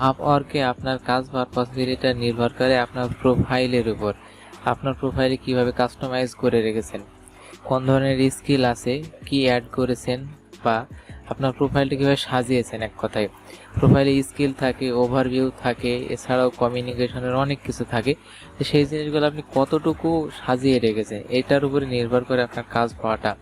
আপওয়ার্কে আপনার কাজ বা পসিবিলিটা নির্ভর করে আপনার প্রোফাইলের উপর। আপনার প্রোফাইলে কীভাবে কাস্টমাইজ করে রেখেছেন? কোন ধরনের স্কিল আছে? কি অ্যাড করেছেন? বা আপনার প্রোফাইলটা কীভাবে সাজিয়েছেন এক কথায়? প্রোফাইলে স্কিল থাকে, ওভারভিউ থাকে, এছাড়াও কমিউনিকেশনের অনেক কিছু থাকে। তো সেই জিনিসগুলো আপনি কতটুকু সাজিয়ে রেখেছেন? এটার উপরে নির্ভর করে আপনার কাজ পাওয়াটা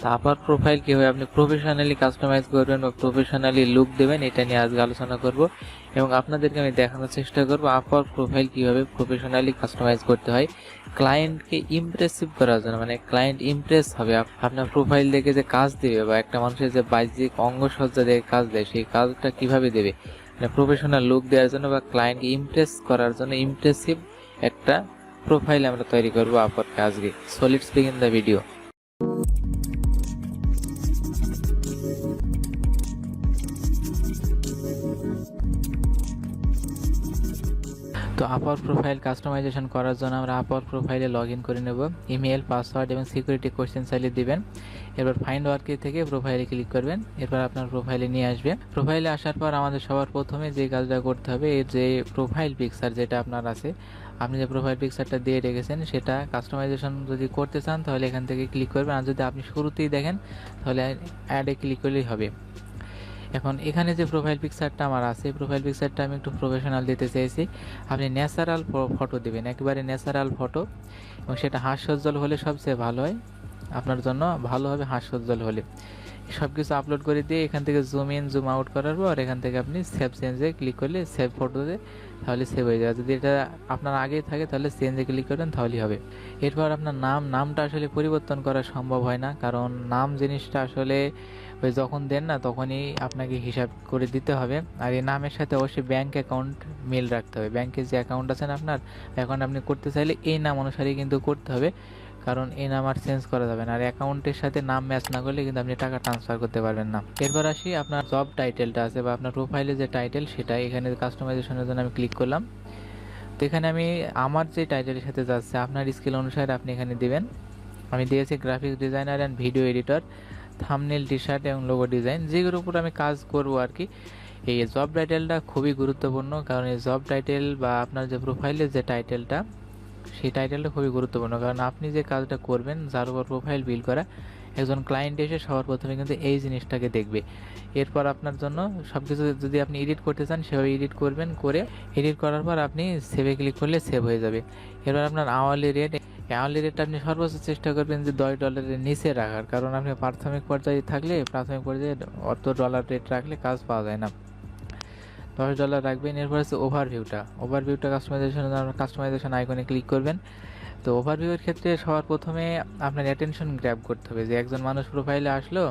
তা আপনার প্রোফাইল কীভাবে আপনি প্রফেশনালি কাস্টমাইজ করবেন বা প্রফেশনালি লুক দেবেন, এটা নিয়ে আজকে আলোচনা করব। এবং আপনাদেরকে আমি দেখানোর চেষ্টা করব, আপনার প্রোফাইল কীভাবে প্রফেশনালি কাস্টমাইজ করতে হয়। ক্লায়েন্টকে ইমপ্রেসিভ করার জন্য মানে ক্লায়েন্ট ইমপ্রেস হবে। আপ- আপনার প্রোফাইল দেখে যে কাজ দেবে বা একটা মানুষের যে বাহ্যিক অঙ্গসজ্জা দেখে কাজ দেয়, সেই কাজটা কীভাবে দেবে? মানে প্রফেশনাল লুক দেওয়ার জন্য বা ক্লায়েন্টকে ইমপ্রেস করার জন্য ইমপ্রেসিভ একটা প্রোফাইল আমরা তৈরি করব আপনার আজকে। Solid speak in the video তো আপার প্রোফাইল কাস্টমাইজেশন করার জন্য আমরা আপার প্রোফাইলে লগ ইন করে নেব। ইমেল পাসওয়ার্ড এবং সিকিউরিটি কোশ্চেন চাইলে দিবেন। এরপর ফাইন্ড ওয়ার্কে থেকে প্রোফাইলে ক্লিক করবেন। এরপর আপনার প্রোফাইলে নিয়ে আসবে। প্রোফাইলে আসার পর আমাদের সবার প্রথমে যে কাজটা করতে হবে, এর যে প্রোফাইল পিকচার যেটা আপনার আছে, আপনি যে প্রোফাইল পিকচারটা দিয়ে রেখেছেন, সেটা কাস্টমাইজেশন যদি করতে চান, তাহলে এখান থেকে ক্লিক করবেন। আর যদি আপনি শুরুতেই দেখেন, তাহলে অ্যাডে ক্লিক করলেই হবে। এখন এখানে যে প্রোফাইল পিকচারটা আমার আছে প্রোফাইল পিকচারটা আমি একটু প্রফেশনাল দিতে চাইছি। আপনি ন্যাচারাল ফটো দেবেন, একেবারে ন্যাচারাল ফটো এবং সেটা হাস্যজ্জ্বল হলে সবচেয়ে ভালো হয়। আপনার জন্য ভালো হবে হাস্যজ্জ্বল হলে। সব কিছু আপলোড করে দিয়ে এখান থেকে জুম ইন জুম আউট করার পর এখান থেকে আপনি সেভ চেঞ্জে ক্লিক করলে সেভ ফটোতে তাহলে সেভ হয়ে যাবে। যদি এটা আপনার আগেই থাকে, তাহলে চেঞ্জে ক্লিক করবেন, তাহলেই হবে। এরপর আপনার নাম, নামটা আসলে পরিবর্তন করা সম্ভব হয় না, কারণ নাম জিনিসটা আসলে ওই যখন দেন না, তখনই আপনাকে হিসাব করে দিতে হবে। আর এই নামের সাথে অবশ্যই ব্যাঙ্ক অ্যাকাউন্ট মিল রাখতে হবে। ব্যাঙ্কের যে অ্যাকাউন্ট আছেন আপনার অ্যাকাউন্ট আপনি করতে চাইলে এই নাম অনুসারেই কিন্তু করতে হবে। কারণ এই নাম আর চেঞ্জ করা যাবে না। আর অ্যাকাউন্টের সাথে নাম ম্যাচ না করলে কিন্তু আপনি টাকা ট্রান্সফার করতে পারবেন না। এরপর আসি আপনার জব টাইটেলটা আছে বা আপনার প্রোফাইলে যে টাইটেল সেটা এখানে কাস্টমাইজেশনের জন্য আমি ক্লিক করলাম। তো এখানে আমি আমার যে টাইটেলের সাথে যাচ্ছে, আপনার স্কিল অনুসারে আপনি এখানে দিবেন। আমি দিয়েছি graphics designer and video editor thumbnail T shirt এবং লোগো ডিজাইন যেগুলোর উপর আমি কাজ করব আর কি এই জব টাইটেলটা খুবই গুরুত্বপূর্ণ, কারণ এই জব টাইটেল বা আপনার যে প্রোফাইলের যে টাইটেলটা সেই টাইটেলটা খুবই গুরুত্বপূর্ণ। কারণ আপনি যে কাজটা করবেন, যার উপর প্রোফাইল বিল করা, একজন ক্লায়েন্ট এসে সবার প্রথমে কিন্তু এই জিনিসটাকে দেখবে। এরপর আপনার জন্য সব কিছু যদি আপনি এডিট করতে চান, সেভাবে এডিট করবেন, করে এডিট করার পর আপনি সেভে ক্লিক করলে সেভ হয়ে যাবে। এরপর আপনার আওয়ালি রেট আওয়ালি রেটটা আপনি সর্বোচ্চ চেষ্টা করবেন যে দশ ডলারের নিচে রাখার। কারণ আপনি প্রাথমিক পর্যায়ে থাকলে, প্রাথমিক পর্যায়ে অত ডলার রেট রাখলে কাজ পাওয়া যায় না। দশ ডলার রাখবেন, এরপর হচ্ছে ওভারভিউটা ওভারভিউটা কাস্টমাইজেশন কাস্টমাইজেশন আইকনে ক্লিক করবেন। তো ওভারভিউয়ের ক্ষেত্রে সবার প্রথমে আপনার অ্যাটেনশন গ্র্যাব করতে হবে। যে একজন মানুষ প্রোফাইলে আসলো,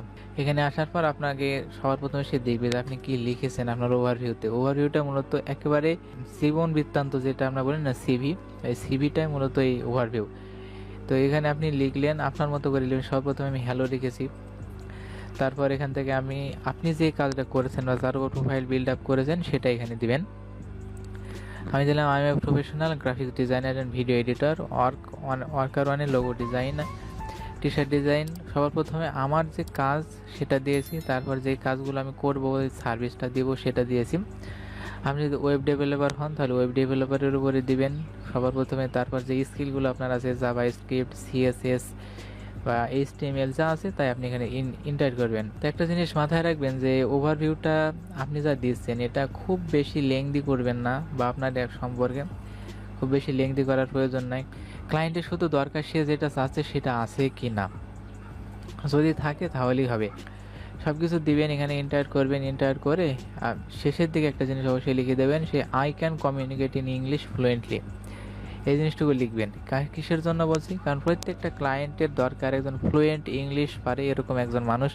এখানে আসার পর আপনাকে সবার প্রথমে সে দেখবে যে আপনি কি লিখেছেন আপনার ওভারভিউতে ওভারভিউটা মূলত একেবারে জীবন বৃত্তান্ত, যেটা আমরা বলি না সিভি এই সিভিটাই মূলত এই ওভারভিউ তো এখানে আপনি লিখলেন, আপনার মতো করে লিখলেন। সর্বপ্রথমে আমি হ্যালো লিখেছি। তারপর এখান থেকে আমি, আপনি যে কাজটা করেছেন বা যার উপর প্রোফাইল বিল্ড আপ করেছেন, সেটা এখানে দিবেন। আমি দিলাম আমি professional graphics designer and video editor work worker ওয়ানের logo design T shirt design সবার প্রথমে আমার যে কাজ, সেটা দিয়েছি। তারপর যে কাজগুলো আমি করব, ওই সার্ভিসটা দিব, সেটা দিয়েছি। আপনি যদি ওয়েব ডেভেলপার হন, তাহলে ওয়েব ডেভেলপারের উপরে দিবেন। সবার প্রথমে তারপর যে স্কিলগুলো আপনার আছে জাভা স্ক্রিপ্ট সিএসএস বা এইচটিএমএল যা আছে তাই আপনি এখানে ইন্টার করবেন। তো একটা জিনিস মাথায় রাখবেন যে ওভারভিউটা আপনি যা দিচ্ছেন, এটা খুব বেশি লেংদি করবেন না বা আপনার এক সম্পর্কে খুব বেশি লেংদি করার প্রয়োজন নাই। ক্লায়েন্টের শুধু দরকার সে যেটা চাচ্ছে সেটা আছে কি না যদি থাকে তাহলেই হবে। সব কিছু দিবেন, এখানে এন্টার করবেন এন্টার করে, আর শেষের দিকে একটা জিনিস অবশ্যই লিখে দেবেন, say I can communicate in English fluently এই জিনিসটুকু লিখবেন। কিসের জন্য বলছি? কারণ প্রত্যেকটা ক্লায়েন্টের দরকার, একজন ফ্লুয়েন্ট ইংলিশ পারে, এরকম একজন মানুষ।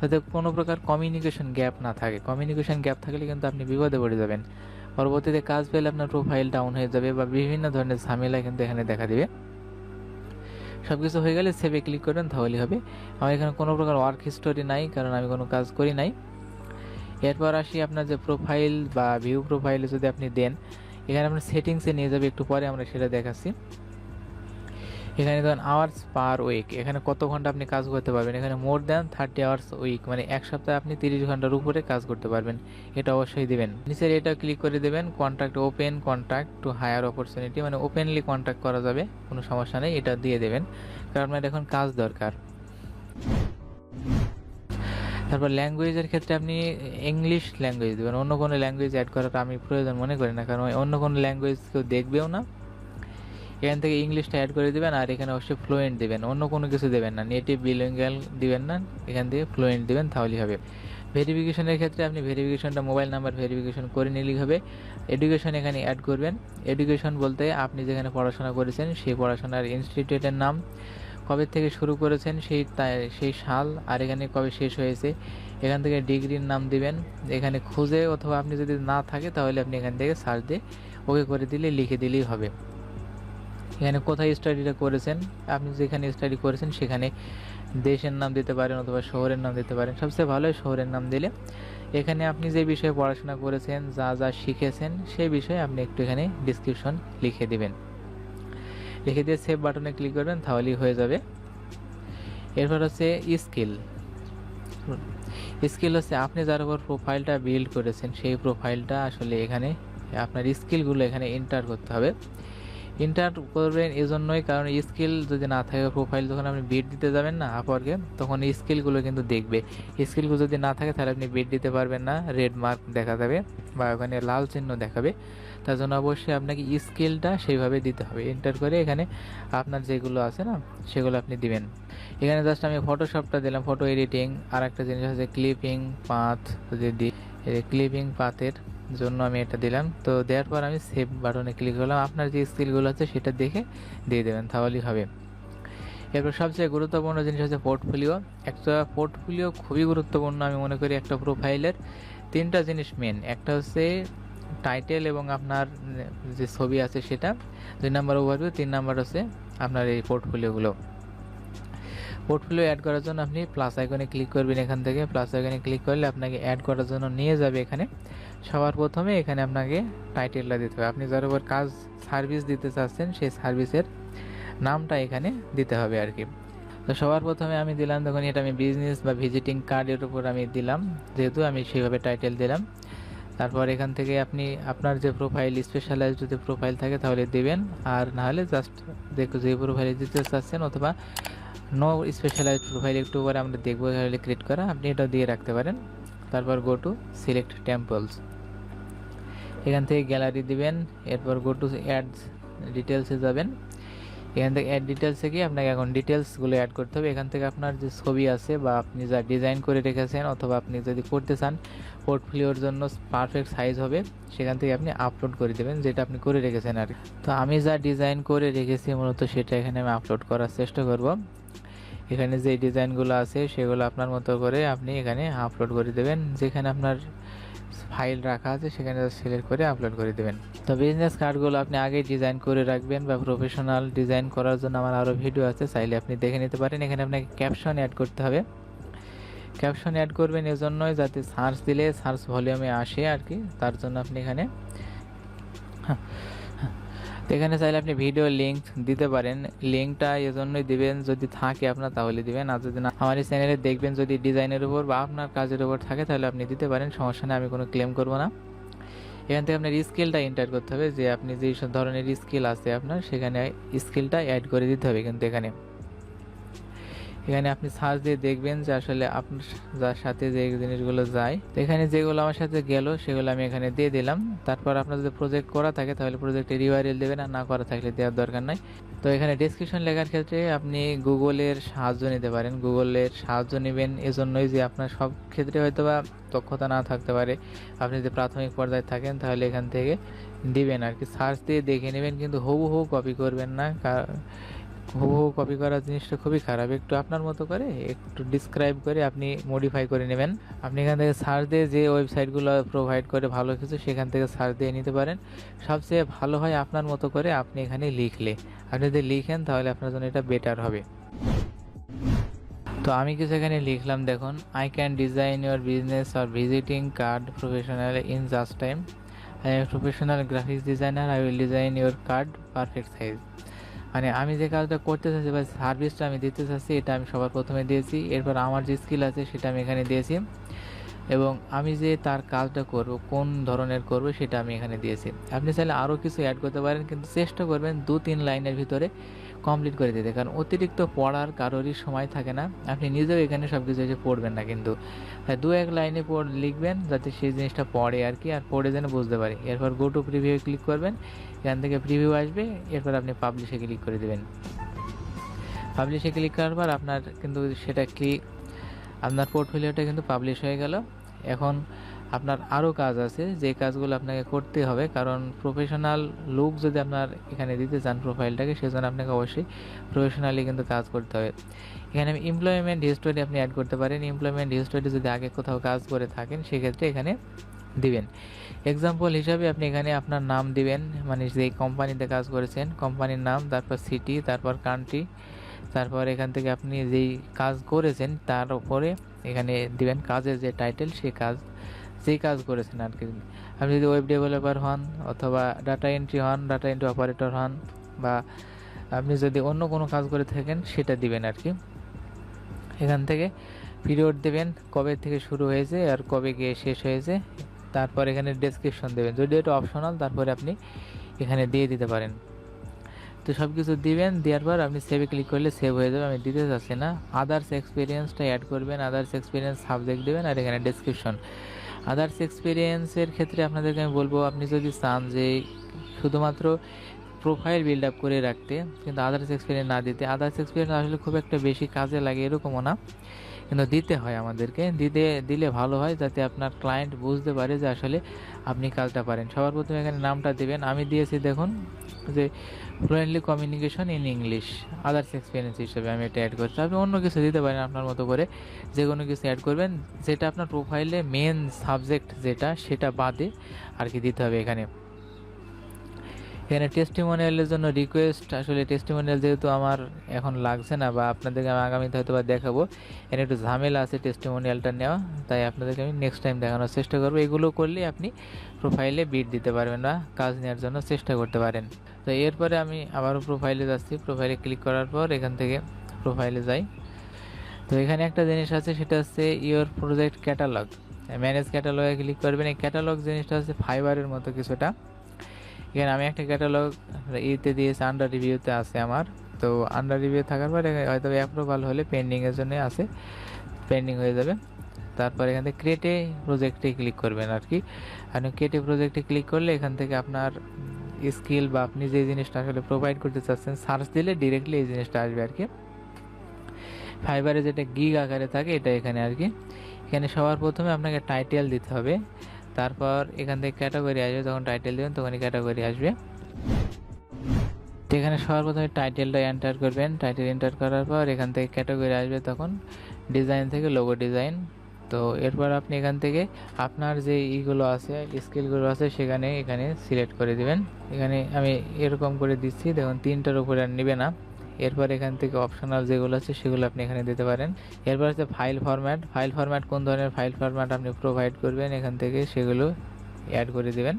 যাতে কোনো প্রকার কমিউনিকেশন গ্যাপ না থাকে। কমিউনিকেশন গ্যাপ থাকলে কিন্তু আপনি বিপদে পড়ে যাবেন। পরবর্তীতে কাজ পেলে আপনার প্রোফাইল ডাউন হয়ে যাবে বা বিভিন্ন ধরনের ঝামেলা কিন্তু এখানে দেখা দেবে। সব কিছু হয়ে গেলে সেভে ক্লিক করবেন, তাহলেই হবে। আমার এখানে কোনো প্রকার ওয়ার্ক হিস্টোরি নাই, কারণ আমি কোনো কাজ করি নাই। এরপর আসি আপনার যে প্রোফাইল বা ভিউ প্রোফাইলে যদি আপনি দেন এখানে আপনার সেটিংসে নিয়ে যাবে, একটু পরে আমরা সেটা দেখাচ্ছি। এখানে ধরুন আওয়ার্স পার উইক এখানে কত ঘণ্টা আপনি কাজ করতে পারবেন? এখানে more than thirty hours week মানে এক সপ্তাহে আপনি তিরিশ ঘণ্টার উপরে কাজ করতে পারবেন। এটা অবশ্যই দেবেন। নিচের এটা ক্লিক করে দেবেন contract open contract to hire opportunity মানে ওপেনলি কন্ট্রাক্ট করা যাবে, কোনো সমস্যা নেই, এটা দিয়ে দেবেন। কারণ আপনার এখন কাজ দরকার। তারপর ল্যাঙ্গুয়েজের ক্ষেত্রে আপনি ইংলিশ ল্যাঙ্গুয়েজ দেবেন। অন্য কোনো ল্যাঙ্গুয়েজ অ্যাড করাটা আমি প্রয়োজন মনে করি না, কারণ অন্য কোনো ল্যাঙ্গুয়েজ কেউ দেখবেও না। এখান থেকে ইংলিশটা অ্যাড করে দেবেন আর এখানে অবশ্যই ফ্লুয়েন্ট দেবেন। অন্য কোনো কিছু দেবেন না। নেটিভ বিলিঙ্গাল দিবেন না, এখান থেকে ফ্লুয়েন্ট দেবেন, তাহলেই হবে। ভেরিফিকেশনের ক্ষেত্রে আপনি ভেরিফিকেশনটা মোবাইল নাম্বার ভেরিফিকেশন করে নিলেই হবে। এডুকেশন এখানে অ্যাড করবেন। এডুকেশন বলতে আপনি যেখানে পড়াশোনা করেছেন, সেই পড়াশোনার ইনস্টিটিউটের নাম। কবে থেকে শুরু করেছেন? সেই সেই সাল, আর এখানে কবে শেষ হয়েছে? এখান থেকে ডিগ্রির নাম দিবেন। এখানে খুঁজে অথবা আপনি যদি না থাকে, তাহলে আপনি এখান থেকে সার্চ দিয়ে ওকে করে দিলে লিখে দিলেই হবে। এখানে কোথায় স্টাডিটা করেছেন? আপনি যেখানে স্টাডি করেছেন, সেখানে দেশের নাম দিতে পারেন অথবা শহরের নাম দিতে পারেন। সবচেয়ে ভালো শহরের নাম দিলে। এখানে আপনি যে বিষয়ে পড়াশোনা করেছেন, যা যা শিখেছেন, সেই বিষয়ে আপনি একটু এখানে ডিসক্রিপশন লিখে দিবেন। লিখে দিয়ে সেভ বাটনে ক্লিক করবেন, তাহলেই হয়ে যাবে। এরপর হচ্ছে স্কিল স্কিল হচ্ছে আপনি যার উপর প্রোফাইলটা বিল্ড করেছেন, সেই প্রোফাইলটা আসলে এখানে, আপনার স্কিলগুলো এখানে এন্টার করতে হবে। এন্টার করবেন এই জন্যই কারণ স্কিল যদি না থাকে প্রোফাইল যখন আপনি বিট দিতে যাবেন না আপওয়ার্কে তখন স্কিলগুলো কিন্তু দেখবে। স্কিলগুলো যদি না থাকে, তাহলে আপনি বিট দিতে পারবেন না রেড মার্ক দেখা যাবে বা ওখানে লাল চিহ্ন দেখাবে। তার জন্য অবশ্যই আপনাকে স্কিলটা সেইভাবে দিতে হবে। এন্টার করে এখানে আপনার যেগুলো আছে না, সেগুলো আপনি দিবেন। এখানে জাস্ট আমি ফটোশপটা দিলাম ফটো এডিটিং আর একটা জিনিস হচ্ছে ক্লিপিং পাথ যদি দিই ক্লিপিং পাথের জন্য আমি এটা দিলাম। তো দেওয়ার পর আমি সেভ বাটনে ক্লিক করলাম। আপনার যে স্কিলগুলো আছে সেটা দেখে দিয়ে দেবেন, তাহলেই হবে। এরপর সবচেয়ে গুরুত্বপূর্ণ জিনিস হচ্ছে পোর্টফোলিও একটা পোর্টফোলিও খুবই গুরুত্বপূর্ণ আমি মনে করি একটা প্রোফাইলের তিনটা জিনিস মেন একটা হচ্ছে টাইটেল এবং আপনার যে ছবি আছে সেটা। দুই নাম্বার ওভারভিউ তিন নাম্বার হচ্ছে আপনার এই পোর্টফোলিওগুলো পোর্টফোলিও অ্যাড করার জন্য আপনি প্লাস আইকনে ক্লিক করবেন এখান থেকে। প্লাস আইকনে ক্লিক করলে আপনাকে অ্যাড করার জন্য নিয়ে যাবে এখানে। সবার প্রথমে এখানে আপনাকে টাইটেলটা দিতে হবে। আপনি যার উপর কাজ সার্ভিস দিতে চাচ্ছেন, সেই সার্ভিসের নামটা এখানে দিতে হবে আর কি তো সবার প্রথমে আমি দিলাম তখন এটা আমি বিজনেস বা ভিজিটিং কার্ডের উপর আমি দিলাম। যেহেতু আমি সেইভাবে টাইটেল দিলাম। তারপর এখান থেকে আপনি আপনার যে প্রোফাইল স্পেশালাইজ যদি প্রোফাইল থাকে তাহলে দেবেন। আর না হলে জাস্ট দেখো যে প্রোফাইলে দিতে চাচ্ছেন অথবা নো স্পেশালাইজ প্রোফাইল একটু পরে আমরা দেখব ক্রিয়েট করা। আপনি এটা দিয়ে রাখতে পারেন। তারপর গো টু সিলেক্ট টেম্পলস এখান থেকে গ্যালারি দিবেন। এরপর গো টু অ্যাড ডিটেলসে যাবেন। এখান থেকে অ্যাড ডিটেলসে গিয়ে আপনাকে এখন ডিটেলসগুলো অ্যাড করতে হবে। এখান থেকে আপনার যে ছবি আছে বা আপনি যা ডিজাইন করে রেখেছেন অথবা আপনি যদি করতে চান পোর্টফোলিওর জন্য পারফেক্ট সাইজ হবে। সেখান থেকে আপনি আপলোড করে দেবেন, যেটা আপনি করে রেখেছেন আর তো আমি যা ডিজাইন করে রেখেছি মূলত সেটা এখানে আমি আপলোড করার চেষ্টা করব। এখানে যে ডিজাইনগুলো আছে সেগুলো আপনার মতো করে আপনি এখানে আপলোড করে দেবেন। যেখানে আপনার ফাইল রাখা আছে সেখানে সিলেক্ট করে আপলোড করে দেবেন। তো বিজনেস কার্ডগুলো আপনি আগেই ডিজাইন করে রাখবেন বা প্রফেশনাল ডিজাইন করার জন্য আমার আরও ভিডিও আছে, চাইলে আপনি দেখে নিতে পারেন। এখানে আপনাকে ক্যাপশন অ্যাড করতে হবে। ক্যাপশন অ্যাড করবেন এজন্যই যাতে সার্চ দিলে সার্চ ভলিউমে আসে আর কি, তার জন্য আপনি এখানে তো এখানে চাইলে আপনি ভিডিও লিঙ্ক দিতে পারেন। লিঙ্কটা এজন্যই দিবেন যদি থাকে আপনার, তাহলে দিবেন। আর যদি না, আমার চ্যানেলে দেখবেন যদি ডিজাইনের উপর বা আপনার কাজের উপর থাকে, তাহলে আপনি দিতে পারেন। সমস্যা নেই, আমি কোনো ক্লেম করব না। এখান থেকে আপনার স্কিলটা এন্টার করতে হবে। যে আপনি যেই ধরনের স্কিল আছে আপনার, সেখানে স্কিলটা অ্যাড করে দিতে হবে কিন্তু এখানে। এখানে আপনি সার্চ দিয়ে দেখবেন যে আসলে আপনার যার সাথে যে জিনিসগুলো যায়। তো এখানে যেগুলো আমার সাথে গেল, সেগুলো আমি এখানে দিয়ে দিলাম। তারপর আপনার যদি প্রজেক্ট করা থাকে, তাহলে প্রজেক্টের ইউআরএল দেবেন আর না করা থাকলে দেওয়ার দরকার নাই। তো এখানে ডেসক্রিপশন লেখার ক্ষেত্রে আপনি গুগলের সাহায্য নিতে পারেন। গুগলের সাহায্য নেবেন এজন্যই যে আপনার সব ক্ষেত্রে হয়তো বা দক্ষতা না থাকতে পারে। আপনি যদি প্রাথমিক পর্যায়ে থাকেন, তাহলে এখান থেকে দিবেন আর কি। সার্চ দিয়ে দেখে নেবেন, কিন্তু হুবহু কপি করবেন না। হুবহু কপি করার জিনিসটা খুবই খারাপ। একটু আপনার মতো করে, একটু ডিসক্রাইব করে আপনি মডিফাই করে নেবেন। আপনি এখান থেকে সার্চ দিয়ে যে ওয়েবসাইটগুলো প্রোভাইড করে ভালো কিছু, সেখান থেকে সার্চ দিয়ে নিতে পারেন। সবচেয়ে ভালো হয় আপনার মতো করে আপনি এখানে লিখলে। আপনি যদি লিখেন, তাহলে আপনার জন্য এটা বেটার হবে। তো আমি কিছু এখানে লিখলাম, দেখুন। I can design your business R visiting card professional in just time I am professional graphics designer I will design your card perfect size মানে আমি যে কাজটা করতে চাচ্ছি বা সার্ভিসটা আমি দিতে চাচ্ছি, এটা আমি সবার প্রথমে দিয়েছি। এরপর আমার যে স্কিল আছে, সেটা আমি এখানে দিয়েছি। এবং আমি যে তার কাজটা করব, কোন ধরনের করব, সেটা আমি এখানে দিয়েছি। আপনি চাইলে আরও কিছু অ্যাড করতে পারেন, কিন্তু চেষ্টা করবেন দু তিন লাইনের ভিতরে কমপ্লিট করে দিতে, কারণ অতিরিক্ত পড়ার কারোরই সময় থাকে না। আপনি নিজেও এখানে সব কিছু এসে পড়বেন না কিন্তু। তাই দু এক লাইনে পড়, লিখবেন, যাতে সেই জিনিসটা পড়ে আর কি, আর পড়ে যেন বুঝতে পারি। এরপর গো টু প্রিভিউ ক্লিক করবেন, এখান থেকে প্রিভিউ আসবে, এরপর আপনি পাবলিশে ক্লিক করে দেবেন। পাবলিশে ক্লিক করার পর আপনার কিন্তু সেটা ক্লিক আপনার পোর্টফোলিওটা কিন্তু পাবলিশ হয়ে গেল। এখন আপনার আরও কাজ আছে, যে কাজগুলো আপনাকে করতে হবে, কারণ প্রফেশনাল লুক যদি আপনার এখানে দিতে চান প্রোফাইলটাকে সেজন্য আপনাকে অবশ্যই প্রফেশনালি কিন্তু কাজ করতে হবে। এখানে এমপ্লয়মেন্ট হিস্টোরি আপনি অ্যাড করতে পারেন। এমপ্লয়মেন্ট হিস্টোরি যদি আগে কোথাও কাজ করে থাকেন, সেক্ষেত্রে এখানে দিবেন। এক্সাম্পল হিসাবে আপনি এখানে আপনার নাম দিবেন মানে যেই কোম্পানিতে কাজ করেছেন কোম্পানির নাম, তারপর সিটি তারপর কান্ট্রি তারপর এখান থেকে আপনি যেই কাজ করেছেন, তার উপরে এখানে দিবেন কাজের যে টাইটেল সেই কাজ যেই কাজ করেছেন আর কি আপনি যদি ওয়েব ডেভেলপার হন অথবা ডাটা এন্ট্রি হন ডাটা এন্ট্রি অপারেটর হন বা আপনি যদি অন্য কোনো কাজ করে থাকেন, সেটা দিবেন আর কি এখান থেকে পিরিয়ড দেবেন, কবে থেকে শুরু হয়েছে আর কবে গিয়ে শেষ হয়েছে, তারপর এখানে ডেসক্রিপশন দেবেন। যদি এটা অপশনাল তারপরে আপনি এখানে দিয়ে দিতে পারেন। তো সব কিছু দিবেন, দেওয়ার পর আপনি সেভে ক্লিক করলে সেভ হয়ে যাবে। আমি দিতে চাচ্ছি না। আদার্স এক্সপিরিয়েন্সটা অ্যাড করবেন আদার্স এক্সপিরিয়েন্স সাবজেক্ট দেবেন আর এখানে ডেসক্রিপশন আদার্স এক্সপিরিয়েন্সের ক্ষেত্রে আপনাদেরকে আমি বলব, আপনি যদি চান যে শুধুমাত্র প্রোফাইল বিল্ড আপ করে রাখতে, কিন্তু আদার্স এক্সপিরিয়েন্স না দিতে আদার্স এক্সপিরিয়েন্স আসলে খুব একটা বেশি কাজে লাগে এরকমও না। কিন্তু দিতে হয় আমাদেরকে। দিতে, দিলে ভালো হয় যাতে আপনার ক্লায়েন্ট বুঝতে পারে যে আসলে আপনি কাজটা পারেন। সবার প্রথমে এখানে নামটা দেবেন। আমি দিয়েছি দেখুন যে fluently communication in English others experience হিসেবে আমি এটা অ্যাড করছি। আপনি অন্য কিছু দিতে পারেন আপনার মতো করে। যে কোনো কিছু অ্যাড করবেন। যেটা আপনার প্রোফাইলে মেন সাবজেক্ট যেটা, সেটা বাদে আর কি দিতে হবে এখানে। এখানে টেস্টিমোনিয়ালের জন্য রিকোয়েস্ট আসলে টেস্টিমোনিয়াল যেহেতু আমার এখন লাগছে না বা আপনাদেরকে আমি আগামীতে হয়তো বা দেখাবো, এখানে একটু ঝামেলা আছে টেস্টিমোনিয়ালটা নেওয়া, তাই আপনাদেরকে আমি নেক্সট টাইম দেখানোর চেষ্টা করব। এগুলো করলে আপনি প্রোফাইলে বিট দিতে পারবেন বা কাজ নেওয়ার জন্য চেষ্টা করতে পারেন। তো এরপরে আমি আবারও প্রোফাইলে যাচ্ছি। প্রোফাইলে ক্লিক করার পর এখান থেকে প্রোফাইলে যাই। তো এখানে একটা জিনিস আছে, সেটা হচ্ছে ইওর প্রজেক্ট ক্যাটালগ ম্যানেজ ক্যাটালগে ক্লিক করবেন। এই ক্যাটালগ জিনিসটা হচ্ছে ফাইবারের মতো কিছুটা। এখানে আমি একটা ক্যাটালগ ইতে দিয়েছি আন্ডার রিভিউতে আছে আমার। তো আন্ডার রিভিউ থাকার পরে হয়তো অ্যাপ্রুভাল হলে পেন্ডিংয়ের জন্য আছে। পেন্ডিং হয়ে যাবে। তারপর এখান থেকে ক্রিয়েটে প্রজেক্টে ক্লিক করবেন আর কি। আপনি ক্রিয়েটে প্রজেক্টে ক্লিক করলে এখান থেকে আপনার স্কিল বা আপনি যে জিনিসটা আসলে প্রোভাইড করতে চাচ্ছেন সার্চ দিলে ডিরেক্টলি এই জিনিসটা আসবে আর কি। ফাইবারে যেটা গিগ আকারে থাকে, এটা এখানে আর কি। এখানে সবার প্রথমে আপনাকে টাইটেল দিতে হবে। তারপর এখান থেকে ক্যাটাগরি আসবে তখন টাইটেল দেবেন তখনই ক্যাটাগরি আসবে। তো এখানে সবার প্রথমে টাইটেলটা এন্টার করবেন টাইটেল এন্টার করার পর এখান থেকে ক্যাটাগরি আসবে তখন ডিজাইন থেকে লোগো ডিজাইন তো এরপর আপনি এখান থেকে আপনার যে ইগুলো আছে স্কিলগুলো আছে, সেখানে এখানে সিলেক্ট করে দিবেন। এখানে আমি এরকম করে দিচ্ছি, দেখুন তিনটার উপরে আর নেবে না। এরপর এখান থেকে অপশনাল যেগুলো আছে সেগুলো আপনি এখানে দিতে পারেন। এরপর হচ্ছে ফাইল ফরম্যাট ফাইল ফরম্যাট কোন ধরনের ফাইল ফরম্যাট আপনি প্রোভাইড করবেন, এখান থেকে সেগুলো অ্যাড করে দেবেন।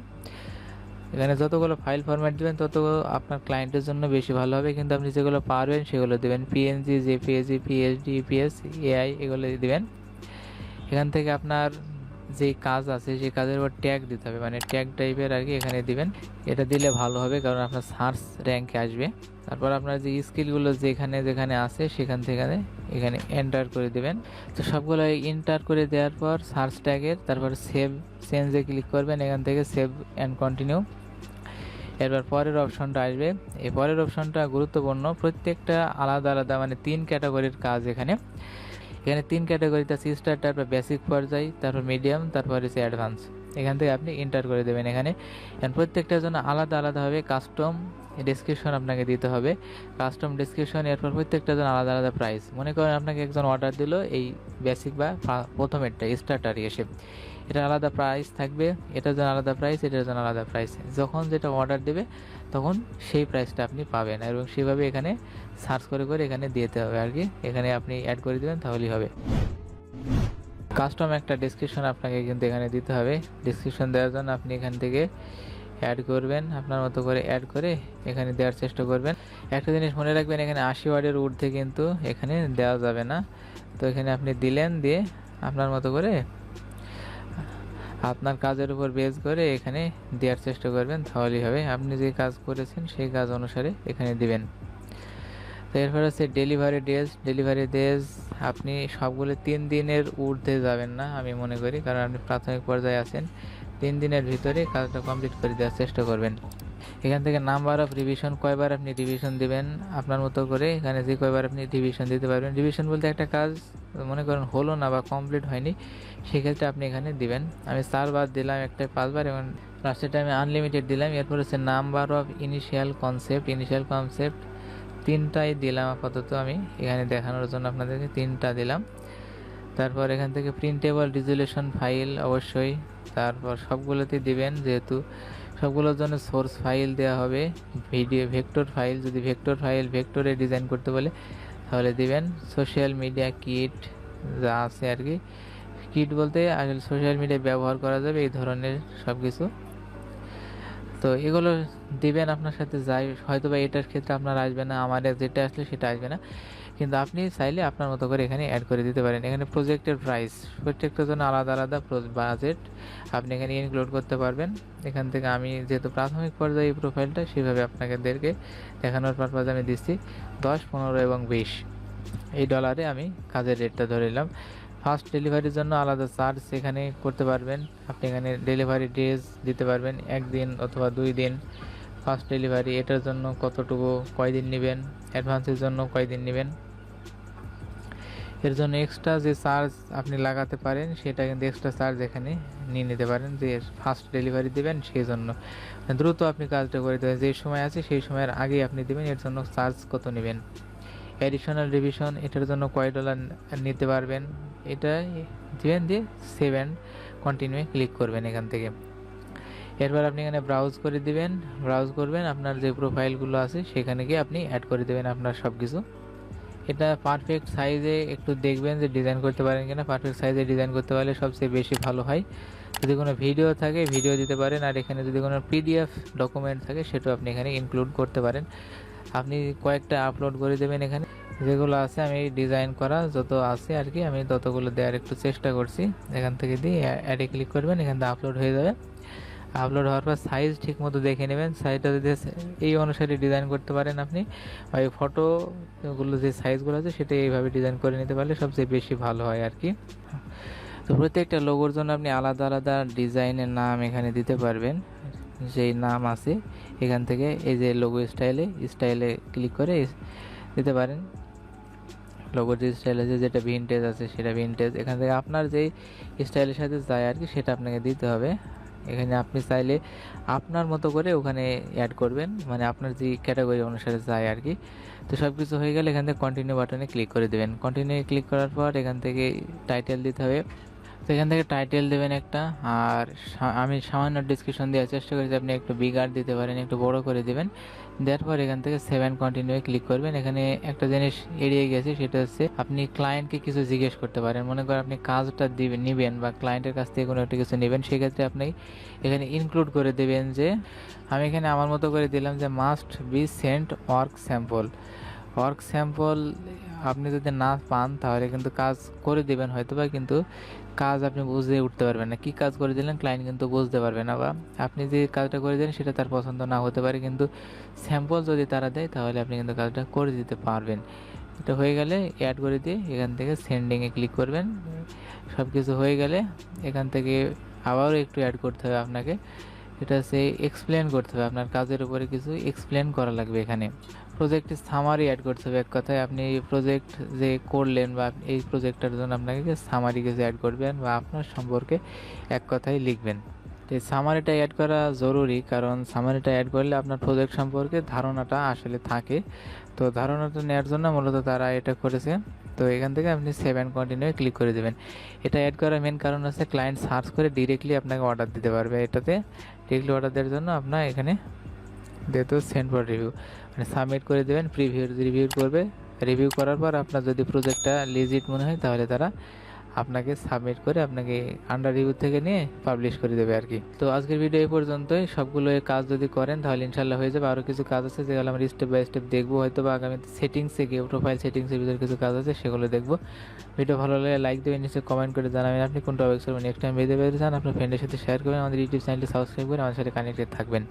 এখানে যতগুলো ফাইল ফরম্যাট দেবেন, তত আপনার ক্লায়েন্টের জন্য বেশি ভালো হবে। কিন্তু আপনি যেগুলো পারবেন, সেগুলো দেবেন। PNG JPEG PHD EPS AI এগুলো দেবেন। এখান থেকে আপনার যে কাজ আছে সেই কাজের উপর ট্যাগ দিতে হবে। মানে ট্যাগ টাইপের আর কি এখানে দিবেন। এটা দিলে ভালো হবে কারণ আপনার সার্চ র্যাঙ্কে আসবে। তারপর আপনার যে স্কিলগুলো যেখানে যেখানে আছে, সেখান থেকে এখানে এন্টার করে দেবেন। তো সবগুলো এন্টার করে দেওয়ার পর সার্চ ট্যাগের তারপর সেভ চেঞ্জে ক্লিক করবেন। এখান থেকে সেভ অ্যান্ড কন্টিনিউ এরপর পরের অপশনটা আসবে। এই পরের অপশনটা গুরুত্বপূর্ণ। প্রত্যেকটা আলাদা আলাদা মানে তিন ক্যাটাগরির কাজ এখানে। এখানে তিন ক্যাটাগরিতে আছে স্টার তারপর বেসিক পর্যায়, তারপর মিডিয়াম তারপর হচ্ছে অ্যাডভান্স এখান থেকে আপনি এন্টার করে দেবেন এখানে। প্রত্যেকটার জন্য আলাদা আলাদাভাবে কাস্টম ডিসক্রিপশন আপনাকে দিতে হবে। কাস্টম ডিসক্রিপশন এরপর প্রত্যেকটা জন্য আলাদা আলাদা প্রাইস মনে করেন আপনাকে একজন অর্ডার দিল, এই বেসিক বা প্রথমেরটা স্টার্টার এসে। এটা আলাদা প্রাইস থাকবে এটার জন্য আলাদা প্রাইস এটার জন্য আলাদা প্রাইস যখন যেটা অর্ডার দেবে, তখন সেই প্রাইসটা আপনি পাবেন। এবং সেভাবে এখানে সার্চ করে করে এখানে দিতে হবে আর কি। এখানে আপনি অ্যাড করে দেবেন, তাহলেই হবে। কাস্টম একটা ডিসক্রিপশন আপনাকে কিন্তু এখানে দিতে হবে। ডিসক্রিপশন দেওয়ার জন্য আপনি এখান থেকে অ্যাড করবেন, আপনার মতো করে অ্যাড করে এখানে দেওয়ার চেষ্টা করবেন। একটা জিনিস মনে রাখবেন, এখানে আশি ওয়ার্ডের ঊর্ধ্বে কিন্তু এখানে দেওয়া যাবে না। তো এখানে আপনি দিলেন দিয়ে আপনার মতো করে আপনার কাজের উপর বেস করে এখানে দেওয়ার চেষ্টা করবেন, তাহলেই হবে। আপনি যে কাজ করেছেন, সেই কাজ অনুসারে এখানে দিবেন। তো এরপর হচ্ছে ডেলিভারি ডেজ ডেলিভারি ডেজ আপনি সবগুলো তিন দিনের ঊর্ধ্বে যাবেন না, আমি মনে করি, কারণ আপনি প্রাথমিক পর্যায়ে আছেন। তিন দিনের ভিতরে কাজটা কমপ্লিট করে দেওয়ার চেষ্টা করবেন। এখান থেকে নাম্বার অফ রিভিশন কয়বার আপনি রিভিশন দিবেন? আপনার মতো করে এখানে যে কয়বার আপনি রিভিশন দিতে পারবেন। রিভিশন বলতে একটা কাজ, মনে করেন হলো না বা কমপ্লিট হয়নি, সেক্ষেত্রে আপনি এখানে দিবেন। আমি চারবার দিলাম একটা পাঁচবার এবং লাস্টের টাইমে আনলিমিটেড দিলাম, এরপর হচ্ছে number of initial concept initial concept তিনটাই দিলাম আপাতত আমি। এখানে দেখানোর জন্য আপনাদেরকে তিনটা দিলাম। তারপর এখান থেকে প্রিন্টেবল রিজলিউশন ফাইল অবশ্যই। তারপর সবগুলোতে দিবেন যেহেতু সবগুলোর জন্য সোর্স ফাইল দেওয়া হবে। ভিডিও ভেক্টর ফাইল যদি ভেক্টর ফাইল ভেক্টরে ডিজাইন করতে বলে, তাহলে দিবেন। সোশ্যাল মিডিয়া কিট যা আছে আর কি। কিট বলতে আসলে সোশ্যাল মিডিয়া ব্যবহার করা যাবে, এই ধরনের সব কিছু তো এগুলো দিবেন আপনার সাথে যাই হয়তো বা এটার ক্ষেত্রে আপনার আসবে না, আমার যেটা আসলে সেটা আসবে না। কিন্তু আপনি চাইলে আপনার মতো করে এখানে অ্যাড করে দিতে পারেন। এখানে প্রজেক্টের প্রাইস প্রত্যেকটার জন্য আলাদা আলাদা বাজেট আপনি এখানে ইনক্লুড করতে পারবেন। এখান থেকে আমি যেহেতু প্রাথমিক পর্যায়ে প্রোফাইলটা সেভাবে আপনাদেরকে দেখানোর পারপাজে আমি দিচ্ছি। দশ, পনেরো এবং বিশ। এই ডলারে আমি কাজের রেটটা ধরে নিলাম। ফার্স্ট ডেলিভারির জন্য আলাদা চার্জ এখানে করতে পারবেন। আপনি এখানে ডেলিভারি ডেজ দিতে পারবেন, একদিন অথবা দুই দিন। ফার্স্ট ডেলিভারি এটার জন্য কতটুকু, কয়দিন নেবেন? অ্যাডভান্সের জন্য কয়দিন নেবেন? এর জন্য এক্সট্রা যে চার্জ আপনি লাগাতে পারেন, সেটা কিন্তু এক্সট্রা চার্জ এখানে নিয়ে নিতে পারেন, যে ফার্স্ট ডেলিভারি দেবেন সেই জন্য দ্রুত আপনি কাজটা করে দেবেন, যে সময় আছে সেই সময়ের আগে আপনি দেবেন, এর জন্য চার্জ কত নেবেন। অ্যাডিশনাল রিভিশন এটার জন্য কয় ডলার নিতে পারবেন, এটা দিবেন দিয়ে সেভেন কন্টিনিউ ক্লিক করবেন এখান থেকে। এরপর আপনি এখানে ব্রাউজ করে দিবেন ব্রাউজ করবেন, আপনার যে প্রোফাইলগুলো আছে, সেখানে গিয়ে আপনি অ্যাড করে দেবেন আপনার সব কিছু এটা পারফেক্ট সাইজে একটু দেখবেন যে ডিজাইন করতে পারেন কিনা। পারফেক্ট সাইজে ডিজাইন করতে পারলে সবচেয়ে বেশি ভালো হয়। যদি কোনো ভিডিও থাকে ভিডিও দিতে পারেন। আর এখানে যদি কোনো পিডিএফ ডকুমেন্ট থাকে, সেটাও আপনি এখানে ইনক্লুড করতে পারেন। আপনি কয়েকটা আপলোড করে দেবেন এখানে। যেগুলো আছে, আমি ডিজাইন করা যত আছে আর কি, আমি ততগুলো দেওয়ার একটু চেষ্টা করছি। এখান থেকে দিয়ে অ্যাডে ক্লিক করবেন, এখান থেকে আপলোড হয়ে যাবে। আপলোড হওয়ার পর সাইজ ঠিক মতো দেখে নেবেন। সাইজটা যদি এই অনুসারে ডিজাইন করতে পারেন আপনি এই ফটোগুলো যে সাইজগুলো আছে সেটা এইভাবে ডিজাইন করে নিতে পারলে সবচেয়ে বেশি ভালো হয় আর কি। তো প্রত্যেকটা লোগোর জন্য আপনি আলাদা আলাদা ডিজাইনের নাম এখানে দিতে পারবেন। যেই নাম আছে, এখান থেকে এই যে লোগো স্টাইলে স্টাইলে ক্লিক করে দিতে পারেন। লোগোর যে স্টাইল আছে, যেটা ভিনটেজ আছে, সেটা ভিনটেজ এখান থেকে আপনার যেই স্টাইলের সাথে যায় আর কি, সেটা আপনাকে দিতে হবে। এখানে আপনি চাইলে আপনার মতো করে ওখানে অ্যাড করবেন। মানে আপনার যে ক্যাটাগরি অনুসারে যায় আর কি তো সব কিছু হয়ে গেলে এখান থেকে কন্টিনিউ বাটনে ক্লিক করে দেবেন। কন্টিনিউ ক্লিক করার পর এখান থেকে টাইটেল দিতে হবে। তো এখান থেকে টাইটেল দেবেন একটা, আর আমি সামান্য ডিসক্রিপশন দেওয়ার চেষ্টা করেছি আপনি একটু বিগার দিতে পারেন, একটু বড় করে দেবেন। দেওয়ার পর এখান থেকে সেভেন কন্টিনিউ ক্লিক করবেন। এখানে একটা জিনিস এড়িয়ে গেছে, সেটা হচ্ছে আপনি ক্লায়েন্টকে কিছু জিজ্ঞেস করতে পারেন। মনে করেন আপনি কাজটা দিবেন নেবেন বা ক্লায়েন্টের কাছ থেকে কোনো একটা কিছু নেবেন, সেক্ষেত্রে আপনি এখানে ইনক্লুড করে দেবেন যে, আমি এখানে আমার মতো করে দিলাম যে must be sent work sample work sample আপনি যদি না পান, তাহলে কিন্তু কাজ করে দেবেন হয়তো বা কিন্তু কাজ আপনি বুঝে উঠতে পারবেন না। কি কাজ করে দিলেন ক্লায়েন্ট কিন্তু বুঝতে পারবে না বা আপনি যে কাজটা করে দেন সেটা তার পছন্দ না হতে পারে কিন্তু স্যাম্পল যদি তারা দেয় তাহলে আপনি কিন্তু কাজটা করে দিতে পারবেন। এটা হয়ে গেলে অ্যাড করে দিয়ে এখান থেকে সেন্ডিংয়ে ক্লিক করবেন। সব কিছু হয়ে গেলে এখান থেকে আবারও একটু অ্যাড করতে হবে আপনাকে। এটা হচ্ছে এক্সপ্লেন করতে হবে। আপনার কাজের উপরে কিছু এক্সপ্লেন করা লাগবে এখানে। প্রজেক্টের সামারি অ্যাড করতে হবে। এক কথায় আপনি এই প্রজেক্ট যে করলেন বা এই প্রজেক্টটার জন্য আপনাকে সামারি কিছু অ্যাড করবেন বা আপনার সম্পর্কে এক কথায় লিখবেন। তো এই সামারিটা অ্যাড করা জরুরি কারণ সামারিটা অ্যাড করলে আপনার প্রজেক্ট সম্পর্কে ধারণাটা আসলে থাকে। তো ধারণাটা নেওয়ার জন্য মূলত তারা এটা করেছে। তো এখান থেকে আপনি সেভেন কন্টিনিউ ক্লিক করে দেবেন। এটা অ্যাড করার মেন কারণ হচ্ছে ক্লায়েন্ট সার্চ করে ডিরেক্টলি আপনাকে অর্ডার দিতে পারবে। এটাতে ডিরেক্টলি অর্ডার দেওয়ার জন্য আপনার এখানে যেহেতু সেন্ড ফর রিভিউ মানে সাবমিট করে দেবেন প্রিভিউ রিভিউ করবে। রিভিউ করার পর আপনার যদি প্রজেক্টটা লিজিট মনে হয়, তাহলে তারা আপনাকে সাবমিট করে আপনাকে আন্ডার রিভিউ থেকে নিয়ে পাবলিশ করে দেবে আর কি। তো আজকের ভিডিও এই পর্যন্তই। সবগুলো কাজ যদি করেন, তাহলে ইনশাল্লাহ হয়ে যাবে। আরও কিছু কাজ আছে, যেগুলো আমরা স্টেপ বাই স্টেপ দেখব। হয়তো বা আগামীতে সেটিংসে গিয়ে প্রোফাইল সেটিংসের ভিতরে কিছু কাজ আছে, সেগুলো দেখব। ভিডিও ভালো লাগলে লাইক দেবেন নিচে কমেন্ট করে জানাবেন। আপনি কোনটা ওয়েবসাইট নেক্সট টাইম বেঁধে বেঁধে চান, আপনার ফ্রেন্ডের সাথে শেয়ার করবেন, আমাদের ইউটিউব চ্যানেলটি সাবস্ক্রাইব করে আমার সাথে কানেক্টেড থাকবেন।